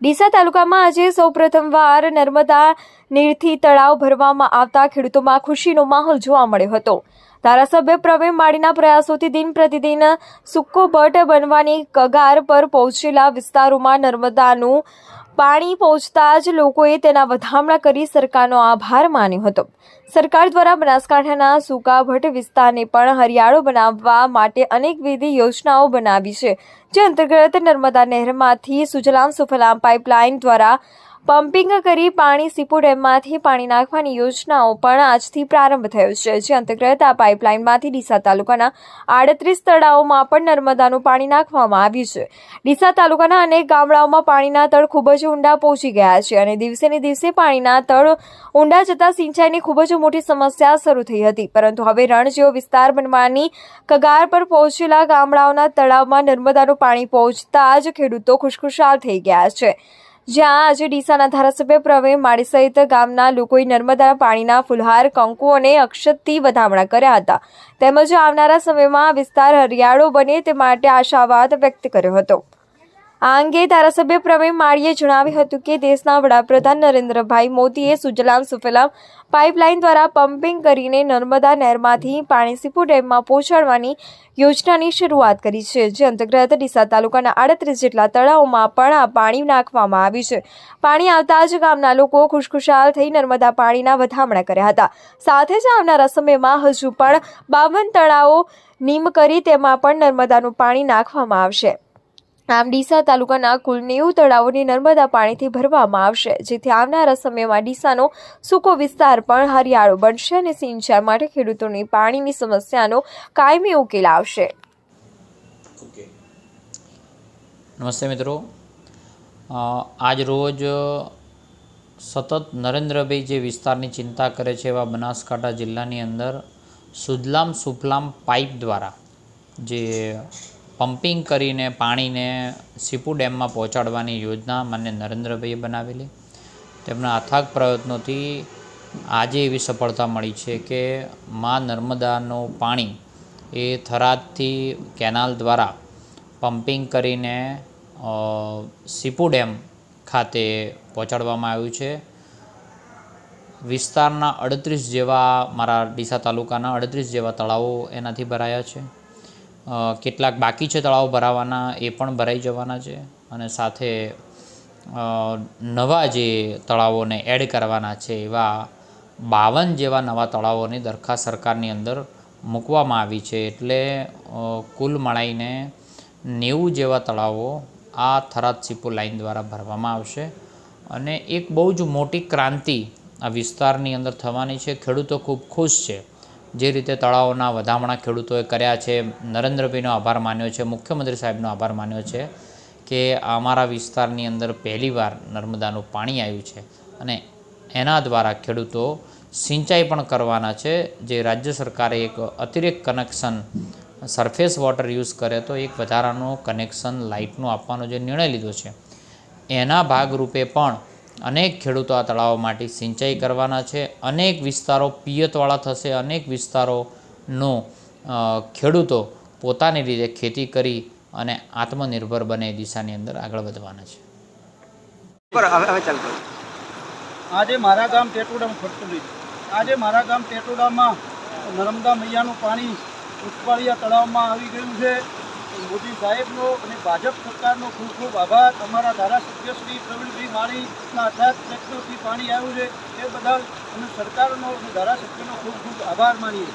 ડીસા તાલુકામાં આજે સૌપ્રથમવાર નર્મદા નીરથી તળાવ ભરવામાં આવતા ખેડૂતોમાં ખુશીનો માહોલ જોવા મળ્યો હતો. ધારાસભ્ય પ્રવીણ માળીના પ્રયાસોથી દિન પ્રતિદિન સુક્કો બટ બનવાની કગાર પર પહોંચેલા વિસ્તારોમાં નર્મદાનું પાણી પહોંચતા જ લોકોએ તેના વધામણા કરી સરકારનો આભાર માન્યો હતો. સરકાર દ્વારા બનાસકાંઠાના સૂકા ભટ્ટ વિસ્તારને પણ હરિયાળો બનાવવા માટે અનેકવિધ યોજનાઓ બનાવી છે. જે અંતર્ગત નર્મદા નહેરમાંથી સુજલામ સુફલામ પાઇપલાઇન દ્વારા પમ્પિંગ કરી પાણી સીપુ ડેમમાંથી પાણી નાખવાની યોજનાઓ પણ આજથી પ્રારંભ થયો છે, જે અંતર્ગત આ પાઇપલાઇનમાંથી ડીસા તાલુકાના આડત્રીસ તળાવોમાં પણ નર્મદાનું પાણી નાખવામાં આવ્યું છે. ડીસા તાલુકાના અનેક ગામડાઓમાં પાણીના તળ ખૂબ જ ઊંડા પહોંચી ગયા છે અને દિવસે ને દિવસે પાણીના તળ ઊંડા જતા સિંચાઈની ખૂબ જ મોટી સમસ્યા શરૂ થઈ હતી. પરંતુ હવે રણ જેવો વિસ્તાર બનવાની કગાર પર પહોંચેલા ગામડાઓના તળાવમાં નર્મદાનું પાણી પહોંચતા જ ખેડૂતો ખુશખુશાલ થઈ ગયા છે. જ્યાં આજે ડીસાના ધારાસભ્ય પ્રવીણ માળી સહિત ગામના લોકોએ નર્મદા પાણીના ફુલહાર, કંકુ અને અક્ષતથી વધામણા કર્યા હતા. તેમજ આવનારા સમયમાં વિસ્તાર હરિયાળો બને તે માટે આશાવાદ વ્યક્ત કર્યો હતો. આ અંગે ધારાસભ્ય પ્રવીણ માળીએ જણાવ્યું હતું કે દેશના વડાપ્રધાન નરેન્દ્રભાઈ મોદીએ સુજલામ સુફલામ પાઇપલાઇન દ્વારા પમ્પિંગ કરીને નર્મદા નહેરમાંથી પાણી સીપુ ડેમમાં પહોંચાડવાની યોજનાની શરૂઆત કરી છે, જે અંતર્ગત ડીસા તાલુકાના આડત્રીસ જેટલા તળાવોમાં પણ આ પાણી નાખવામાં આવ્યું છે. પાણી આવતા જ ગામના લોકો ખુશખુશાલ થઈ નર્મદા પાણીના વધામણા કર્યા હતા. સાથે જ આવનારા સમયમાં હજુ પણ બાવન તળાવો નીમ કરી તેમાં પણ નર્મદાનું પાણી નાખવામાં આવશે. આમ ડીસા તાલુકાના કુલ નેવું તળાવોને નર્મદા પાણીથી ભરવામાં આવશે જેથી આવનારા સમયમાં ડીસાનો સૂકો વિસ્તાર પણ હરિયાળો બનશે અને સિંચાઈ માટે ખેડૂતોની પાણીની સમસ્યાનો કાયમી ઉકેલ આવશે. નમસ્તે મિત્રો. આજ રોજ સતત નરેન્દ્રભાઈ જે વિસ્તારની ચિંતા કરે છે એવા બનાસકાંઠા જિલ્લાની અંદર સુજલામ સુફલામ પાઇપ દ્વારા જે પમ્પિંગ કરીને પાણીને સીપુ ડેમમાં પહોંચાડવાની યોજના માન્ય નરેન્દ્રભાઈએ બનાવેલી. તેમના અથાગ પ્રયત્નોથી આજે એવી સફળતા મળી છે કે મા નર્મદાનું પાણી એ થરાદથી કેનાલ દ્વારા પમ્પિંગ કરીને સીપુ ડેમ ખાતે પહોંચાડવામાં આવ્યું છે. વિસ્તારના અડત્રીસ જેવા મારા ડીસા તાલુકાના અડત્રીસ જેવા તળાવો એનાથી ભરાયા છે. કેટલાક બાકી છે તળાવો ભરાવાના એ પણ ભરાઈ જવાના છે અને સાથે નવા જે તળાવોને એડ કરવાના છે એવા બાવન જેવા નવા તળાવોની દરખાસ્ત સરકારની અંદર મૂકવામાં આવી છે. એટલે કુલ મળાઈને નેવું જેવા તળાવો આ થરાદ સીપો લાઈન દ્વારા ભરવામાં આવશે. અને એક બહુ જ મોટી ક્રાંતિ આ વિસ્તારની અંદર થવાની છે. ખેડૂતો ખૂબ ખુશ છે. જે રીતે તળાવોના વધામણા ખેડૂતોએ કર્યા છે, નરેન્દ્રભાઈનો આભાર માન્યો છે, મુખ્યમંત્રી સાહેબનો આભાર માન્યો છે કે અમારા વિસ્તારની અંદર પહેલીવાર નર્મદાનું પાણી આવ્યું છે અને એના દ્વારા ખેડૂતો સિંચાઈ પણ કરવાના છે. જે રાજ્ય સરકારે એક અતિરેક કનેક્શન સરફેસ વોટર યુઝ કરે તો એક વધારાનું કનેક્શન લાઇટનું આપવાનો જે નિર્ણય લીધો છે. એના ભાગરૂપે પણ અનેક ખેડૂતો આ તળાવો માટે સિંચાઈ કરવાના છે. અનેક વિસ્તારો પિયતવાળા થશે. અનેક વિસ્તારોનો ખેડૂતો પોતાની રીતે ખેતી કરી અને આત્મનિર્ભર બને એ દિશાની અંદર આગળ વધવાના છે. આજે મારા ગામ ટેટોડામાં ફરતું લીધું આજે મારા ગામ ટેટોડામાં નર્મદા મૈયાનું પાણી ઉત્પાળિયા તળાવમાં આવી ગયું છે. મોદી સાહેબનો અને ભાજપ સરકારનો ખૂબ ખૂબ આભાર. અમારા ધારાસભ્ય શ્રી પ્રવીણભાઈ માળીના અથાગ પ્રયત્નોથી પાણી આવ્યું છે એ બદલ અમે સરકારનો અને ધારાસભ્યનો ખૂબ ખૂબ આભાર માનીએ